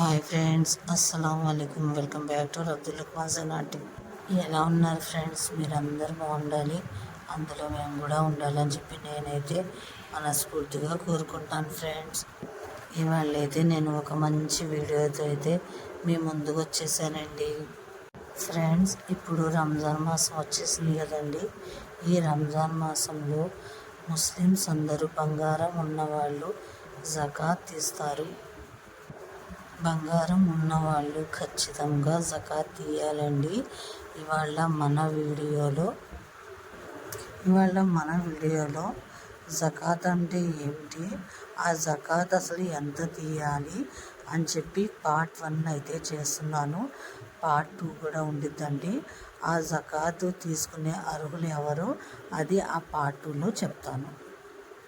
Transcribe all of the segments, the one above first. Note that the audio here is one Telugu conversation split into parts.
హాయ్ ఫ్రెండ్స్ అస్సలం వాలేకుమ్ వెల్కమ్ బ్యాక్ టు అబ్దుల్ నాటి. ఎలా ఉన్నారు ఫ్రెండ్స్? మీరందరూ బాగుండాలి. అందులో మేము కూడా ఉండాలని చెప్పి నేనైతే మనస్ఫూర్తిగా కోరుకుంటాను ఫ్రెండ్స్. ఇవాళ అయితే నేను ఒక మంచి వీడియోతో అయితే మీ ముందుకు వచ్చేసానండి. ఫ్రెండ్స్ ఇప్పుడు రంజాన్ మాసం వచ్చేసింది కదండి. ఈ రంజాన్ మాసంలో ముస్లిమ్స్ అందరూ బంగారం ఉన్నవాళ్ళు జకాత్ తీస్తారు. బంగారం ఉన్నవాళ్ళు ఖచ్చితంగా జకాత్ తీయాలండి. ఇవాళ మన వీడియోలో ఇవాళ మన వీడియోలో జకాత్ అంటే ఏమిటి? ఆ జకాత్ అసలు ఎంత తీయాలి అని చెప్పి పార్ట్ వన్ అయితే చేస్తున్నాను. పార్ట్ టూ కూడా ఉండిద్దండి. ఆ జకాత్ తీసుకునే అర్హులు ఎవరు? అది ఆ పార్ట్ టూలో చెప్తాను.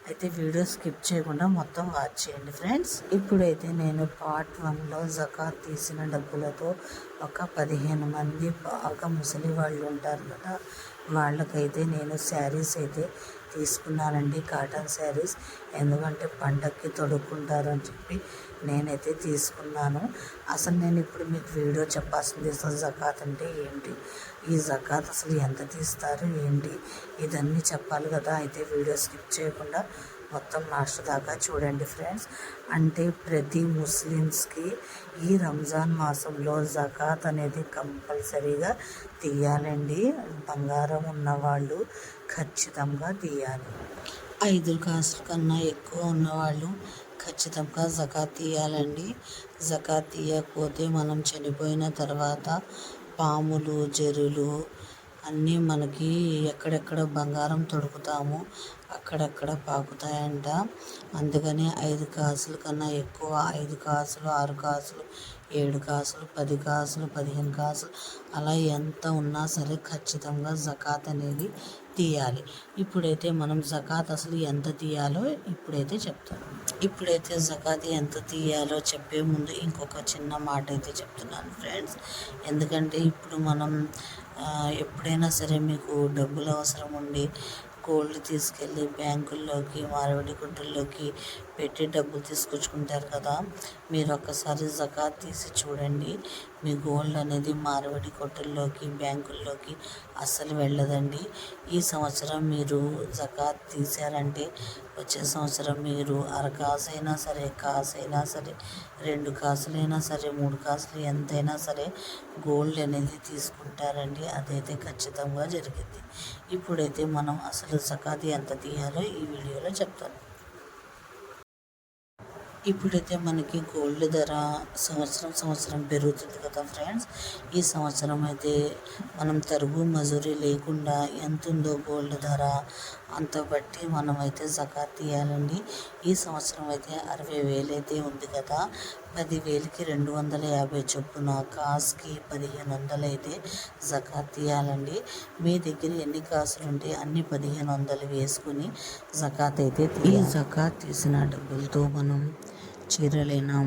అయితే వీడియో స్కిప్ చేయకుండా మొత్తం వాచ్ చేయండి ఫ్రెండ్స్. ఇప్పుడైతే నేను పార్ట్ వన్లో జకాత్ తీసిన డబ్బులతో ఒక పదిహేను మంది బాగా ముసలి వాళ్ళు ఉంటారు కదా వాళ్ళకైతే నేను శారీస్ అయితే తీసుకున్నానండి కాటన్ శారీస్. ఎందుకంటే పండక్కి తొడుక్కుంటారని చెప్పి నేనైతే తీసుకున్నాను. అసలు నేను ఇప్పుడు మీకు వీడియో చెప్పాల్సింది అసలు జకాత్ అంటే ఏంటి? ఈ జకాత్ అసలు ఎంత తీస్తారు ఏంటి? ఇదన్నీ చెప్పాలి కదా. అయితే వీడియో స్కిప్ చేయకుండా మొత్తం లాస్ట్ దాకా చూడండి ఫ్రెండ్స్. అంటే ప్రతి ముస్లిమ్స్కి ఈ రంజాన్ మాసంలో జకాత్ అనేది కంపల్సరీగా తీయాలండి. బంగారం ఉన్నవాళ్ళు ఖచ్చితంగా తీయాలి. ఐదు కాసుల కన్నా ఎక్కువ ఉన్నవాళ్ళు ఖచ్చితంగా జకాత్ తీయాలండి. జకాత్ తీయకపోతే మనం చనిపోయిన తర్వాత పాములు జరులు అన్నీ మనకి ఎక్కడెక్కడ బంగారం తొడుకుతామో అక్కడక్కడ పాకుతాయంట. అందుకని ఐదు కాసుల కన్నా ఎక్కువ ఐదు కాసులు ఆరు కాసులు ఏడు కాసులు పది కాసులు పదిహేను కాసులు అలా ఎంత ఉన్నా సరే ఖచ్చితంగా జకాత్ అనేది తీయాలి. ఇప్పుడైతే మనం జకాత్ అసలు ఎంత తీయాలో ఇప్పుడైతే చెప్తాను. ఇప్పుడైతే జకాత్ ఎంత తీయాలో చెప్పే ముందు ఇంకొక చిన్న మాట అయితే చెప్తున్నాను ఫ్రెండ్స్. ఎందుకంటే ఇప్పుడు మనం ఎప్పుడైనా సరే మీకు డబ్బులు అవసరం ఉండి గోల్డ్ తీసుకెళ్ళి బ్యాంకుల్లోకి మారవడి గుడ్డల్లోకి పెట్టి డబ్బులు తీసుకొచ్చుకుంటారు కదా. మీరు ఒక్కసారి జకాత్ తీసి చూడండి. మీ గోల్డ్ అనేది మారవడి కొట్టుల్లోకి బ్యాంకుల్లోకి అస్సలు వెళ్ళదండి. ఈ సంవత్సరం మీరు జకాత్ తీశారంటే వచ్చే సంవత్సరం మీరు అరకాసైనా సరే కాసైనా సరే రెండు కాసులైనా సరే మూడు కాసులు ఎంతైనా సరే గోల్డ్ అనేది తీసుకుంటారండి. అదైతే ఖచ్చితంగా జరిగింది. ఇప్పుడైతే మనం అసలు జకాత్ ఎంత తీయాలో ఈ వీడియోలో చెప్తాను. ఇప్పుడైతే మనకి గోల్డ్ ధర సంవత్సరం సంవత్సరం పెరుగుతుంది కదా ఫ్రెండ్స్. ఈ సంవత్సరం అయితే మనం తరుగు మజూరీ లేకుండా ఎంత ఉందో గోల్డ్ ధర అంత బట్టి మనం అయితే జకాత్ తీయాలండి. ఈ సంవత్సరం అయితే అరవై వేలు అయితే ఉంది కదా. పదివేలకి రెండు వందల యాభై చొప్పున కాస్కి పదిహేను వందలు అయితే జకాత్ తీయాలండి. మీ దగ్గర ఎన్ని కాసులు ఉంటే అన్ని పదిహేను వందలు వేసుకుని జకాత్ అయితే ఈ జకాత్ తీసిన డబ్బులతో మనం చీరలైనా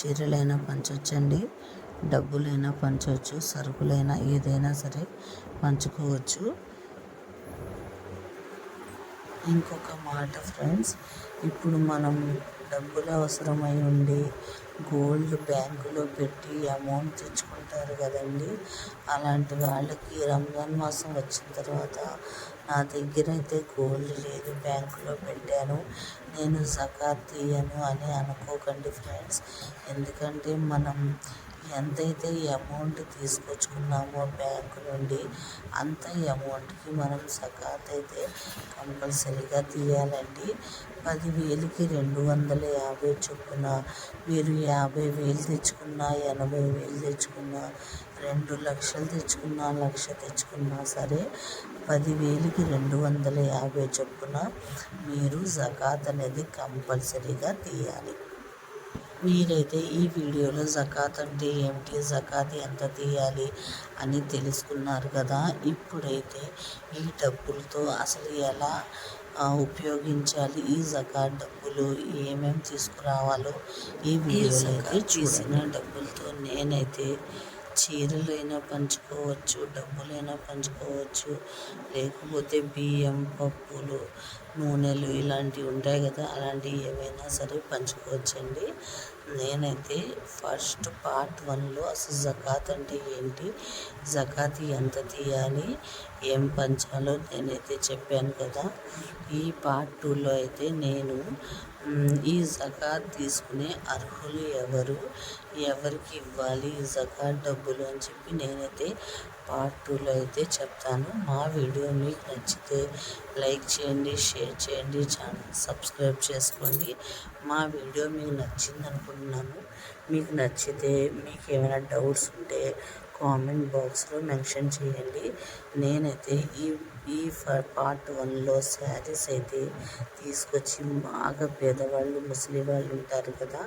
చీరలైనా పంచవచ్చండి డబ్బులైనా పంచవచ్చు సరుకులైనా ఏదైనా సరే పంచుకోవచ్చు. ఇంకొక మాట ఫ్రెండ్స్ ఇప్పుడు మనం డబ్బులు అవసరమై ఉండి గోల్డ్ బ్యాంకులో పెట్టి అమౌంట్ తెచ్చుకుంటారు కదండి. అలాంటి వాళ్ళకి రంజాన్ మాసం వచ్చిన తర్వాత నా దగ్గర అయితే గోల్డ్ లేదు బ్యాంకులో పెట్టాను. నేను సకాత్ తీయను అని అనుకోకండి ఫ్రెండ్స్. ఎందుకంటే మనం ఎంతైతే అమౌంట్ తీసుకొచ్చుకున్నామో బ్యాంకు నుండి అంత అమౌంట్కి మనం సకాత్ అయితే కంపల్సరీగా తీయాలండి. పదివేలకి రెండు వందల యాభై చొప్పున మీరు యాభై వేలు తెచ్చుకున్నా ఎనభై వేలు తెచ్చుకున్నా రెండు లక్షలు తెచ్చుకున్నా లక్ష తెచ్చుకున్నా సరే పదివేలకి రెండు వందల యాభై చొప్పున మీరు జకాత్ అనేది కంపల్సరీగా తీయాలి. మీరైతే ఈ వీడియోలో జకాత్ అంటే ఏమిటి జకాత్ ఎంత తీయాలి అని తెలుసుకున్నారు కదా. ఇప్పుడైతే ఈ డబ్బులతో అసలు ఎలా ఉపయోగించాలి. ఈ జకాత్ డబ్బులు ఏమేమి తీసుకురావాలో ఈ వీడియోలో అయితే చూసిన డబ్బులతో నేనైతే చీరలైనా పంచుకోవచ్చు డబ్బులైనా పంచుకోవచ్చు. లేకపోతే బియ్యం పప్పులు నూనెలు ఇలాంటివి ఉంటాయి కదా అలాంటివి ఏమైనా సరే పంచుకోవచ్చండి. నేనైతే ఫస్ట్ పార్ట్ వన్లో అసలు జకాత్ అంటే ఏంటి జకాత్ ఎంత తీయాలి ఏం పంచాలో నేనైతే చెప్పాను కదా. ఈ పార్ట్ టూలో అయితే నేను ఈ జకాత్ తీసుకునే అర్హులు ఎవరు ఎవరికి ఇవ్వాలి ఈ జకాత్ డబ్బులు అని చెప్పి నేనైతే పార్ట్ టూలో అయితే చెప్తాను. మా వీడియో మీకు నచ్చితే లైక్ చేయండి షేర్ చేయండి ఛానల్ సబ్స్క్రైబ్ చేసుకోండి. మా వీడియో మీకు నచ్చింది అనుకుంటున్నాను. మీకు నచ్చితే మీకు ఏమైనా డౌట్స్ ఉంటే కామెంట్ బాక్స్లో మెన్షన్ చేయండి. నేనైతే ఈ ఈ పార్ట్ వన్లో శారీస్ అయితే తీసుకొచ్చి బాగా పేదవాళ్ళు ముసలి వాళ్ళు ఉంటారు కదా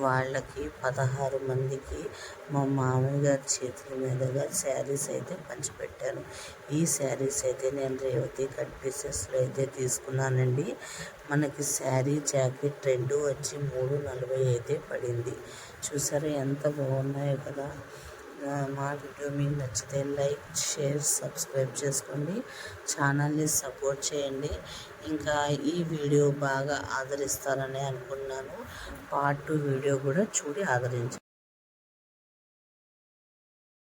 వాళ్ళకి పదహారు మందికి మా మామయ్య గారి చేతుల మీదుగా శారీస్ అయితే పంచిపెట్టాను ఈ శారీస్ అయితే నేను రేవతి కట్ పీసెస్లో అయితే తీసుకున్నానండి. మనకి శారీ జాకెట్ రెండు వచ్చి మూడు నలభై అయితే పడింది. చూసారా ఎంత బాగున్నాయో కదా. మా వీడియో మీకు నచ్చితే లైక్ షేర్ సబ్స్క్రైబ్ చేసుకోండి. ఛానల్ని సపోర్ట్ చేయండి. ఇంకా ఈ వీడియో బాగా ఆదరిస్తారని అనుకున్నాను. పార్ట్ టూ వీడియో కూడా చూడి ఆదరించండి.